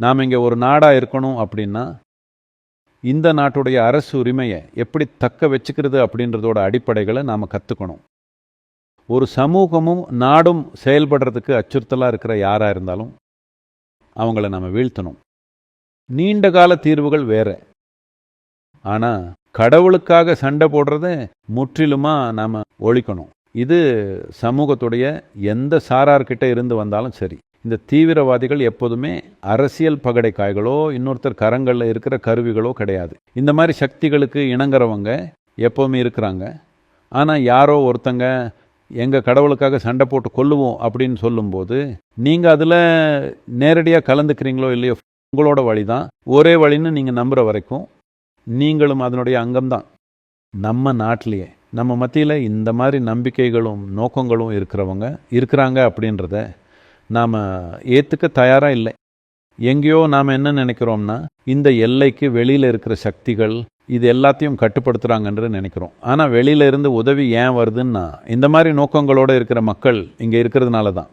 நாம் இங்கே ஒரு நாடாக இருக்கணும் அப்படின்னா இந்த நாட்டுடைய அரசு உரிமையை எப்படி தக்க வச்சுக்கிறது அப்படின்றதோட அடிப்படைகளை நாம் கற்றுக்கணும் ஒரு சமூகமும் நாடும் செயல்படுறதுக்கு அச்சுறுத்தலாக இருக்கிற யாராக இருந்தாலும் அவங்கள நம்ம வீழ்த்தணும். நீண்ட கால தீர்வுகள் வேறு. ஆனால் கடவுளுக்காக சண்டை போடுறத முற்றிலுமாக நாம் ஒழிக்கணும். இது சமூகத்துடைய எந்த சாரார்கிட்ட இருந்து வந்தாலும் சரி. இந்த தீவிரவாதிகள் எப்போதுமே அரசியல் பகடை காய்களோ இன்னொருத்தர் கரங்களில் இருக்கிற கருவிகளோ கிடையாது. இந்த மாதிரி சக்திகளுக்கு இணங்குறவங்க எப்போவுமே இருக்கிறாங்க. ஆனால் யாரோ ஒருத்தங்க எங்கள் கடவுளுக்காக சண்டை போட்டு கொல்லுவோம் அப்படின்னு சொல்லும்போது நீங்கள் அதில் நேரடியாக கலந்துக்கிறீங்களோ இல்லையோ உங்களோட வழி தான் ஒரே வழின்னு நீங்கள் நம்புகிற வரைக்கும் நீங்களும் அதனுடைய அங்கம்தான். நம்ம நாட்டிலேயே நம்ம மத்தியில் இந்த மாதிரி நம்பிக்கைகளும் நோக்கங்களும் இருக்கிறவங்க இருக்கிறாங்க அப்படின்றத நாம் ஏற்றுக்க தயாராக இல்லை. எங்கேயோ நாம் என்ன நினைக்கிறோம்னா இந்த எல்லைக்கு வெளியில் இருக்கிற சக்திகள் இது எல்லாத்தையும் கட்டுப்படுத்துகிறாங்கன்று நினைக்கிறோம். ஆனால் வெளியில இருந்து உதவி ஏன் வருதுன்னா இந்த மாதிரி நோக்கங்களோடு இருக்கிற மக்கள் இங்கே இருக்கிறதுனால தான்